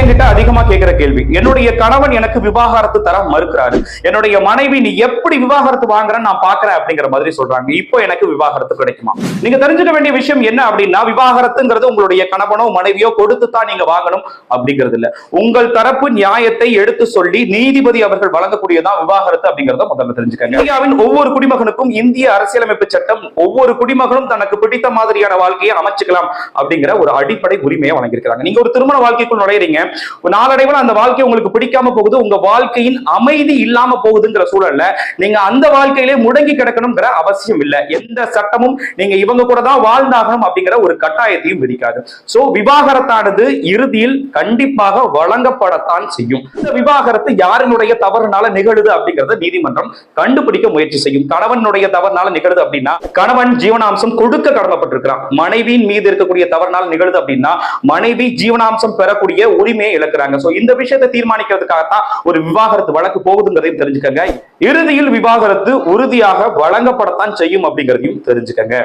என்கிட்ட அதிகமா கேட்கிற கேள்வி. என்னுடைய கணவன் எனக்கு விவாகரத்து தர மறுக்கிறாரு. என்னுடைய மனைவி நீ எப்படி விவாகரத்து வாங்குறன்னு நான் பாக்குறேன் அப்படிங்கிற மாதிரி சொல்றாங்க. இப்போ எனக்கு விவாகரத்து கிடைக்குமா? நீங்க தெரிஞ்சுக்க வேண்டிய விஷயம் என்ன அப்படின்னா விவாகரத்துங்கிறது உங்களுடைய கணவனோ மனைவியோ கொடுத்து தான் நீங்க வாங்கணும் அப்படிங்கிறது இல்ல. உங்கள் தரப்பு நியாயத்தை எடுத்து சொல்லி நீதிபதி அவர்கள் வழங்கக்கூடியதான் விவாகரத்து அப்படிங்கறத முதல்ல தெரிஞ்சுக்கங்க. இந்தியாவின் ஒவ்வொரு குடிமகனுக்கும் இந்திய அரசியலமைப்பு சட்டம் ஒவ்வொரு குடிமகனும் தனக்கு பிடித்த மாதிரியான வாழ்க்கையை அமைச்சுக்கலாம் அப்படிங்கிற ஒரு அடிப்படை உரிமையை வழங்கியிருக்கிறாங்க. நீங்க ஒரு திருமண வாழ்க்கைக்குள் நுழையிறீங்க. நாளடைவில் அந்த வாழ்க்கை உங்களுக்கு பிடிக்காம போகுது உங்க வாழ்க்கையின் அமைதி இல்லாம போகுதுங்கிற சூழல்ல நீங்க அந்த வாழ்க்கையிலே முடங்கி கிடக்கணுங்கிற அவசியம் இல்லை. எந்த சட்டமும் நீங்க இவங்க கூட தான் வாழ்ந்தாகணும் அப்படிங்கிற ஒரு கட்டாயத்தையும் விதிக்காது. சோ விவாகரத்தானது இறுதியில் கண்டிப்பாக வழங்கப்படத்தான் செய்யும். இந்த விவாகரத்து யாரினுடைய தவறுனால நிகழுது அப்படிங்கறத நீதிமன்றம் கண்டுபிடிக்க முயற்சி செய்யும். கணவனுடைய தவறுனால நிகழுது அப்படின்னா கணவன் ஜீவனாம்சம் கொடுக்க கடமைப்பட்டிருக்கிறான். மனைவியின் மீது இருக்கக்கூடிய தவறுனால நிகழுது அப்படின்னா மனைவி ஜீவனாம்சம் பெறக்கூடிய உரிமை அதையுமே இழக்கிறாங்க. சோ இந்த விஷயத்தை தீர்மானிக்கிறதுக்காகத்தான் ஒரு விவாகரத்து வழக்கு போகுதுங்கிறதையும் தெரிஞ்சுக்கங்க. இறுதியில் விவாகரத்து உறுதியாக வழங்கப்படத்தான் செய்யும் அப்படிங்கிறதையும் தெரிஞ்சுக்கங்க.